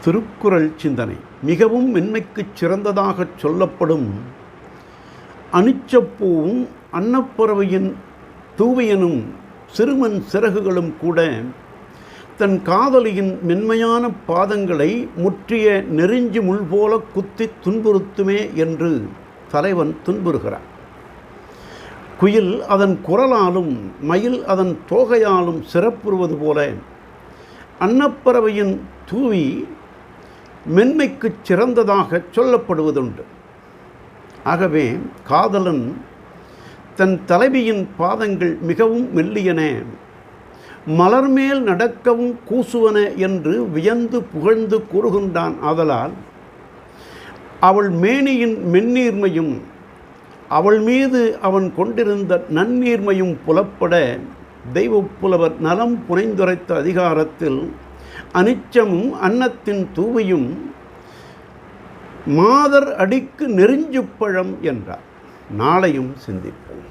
திருக்குறள் சிந்தனை மிகவும் மென்மைக்குச் சிறந்ததாகச் சொல்லப்படும் அனிச்சப்பூவும் அன்னப்பறவையின் தூவியனும் சிறுமன் சிறகுகளும் கூட தன் காதலியின் மென்மையான பாதங்களை முற்றிய நெறிஞ்சு முள் போல குத்தி துன்புறுத்துமே என்று தலைவன் துன்புறுகிறான். குயில் அதன் குரலாலும் மயில் அதன் தோகையாலும் சிறப்புறுவது போல அன்னப்பறவையின் தூவி மென்மைக்குச் சிறந்ததாக சொல்லப்படுவதுண்டு. ஆகவே காதலன் தன் தலைவியின் பாதங்கள் மிகவும் மெல்லியன மலர்மேல் நடக்கவும் கூசுவன என்று வியந்து புகழ்ந்து கூறுகின்றான். ஆதலால் அவள் மேனியின் மென்னீர்மையும் அவள் மீது அவன் கொண்டிருந்த நன்னீர்மையும் புலப்பட தெய்வப்புலவர் நலம் புனைந்துரைத்த அதிகாரத்தில் அனிச்சமும் அன்னத்தின் தூவியும் மாதர் அடிக்கு நெருஞ்சுப்பழம் என்றார். நாளையும் சிந்திப்போம்.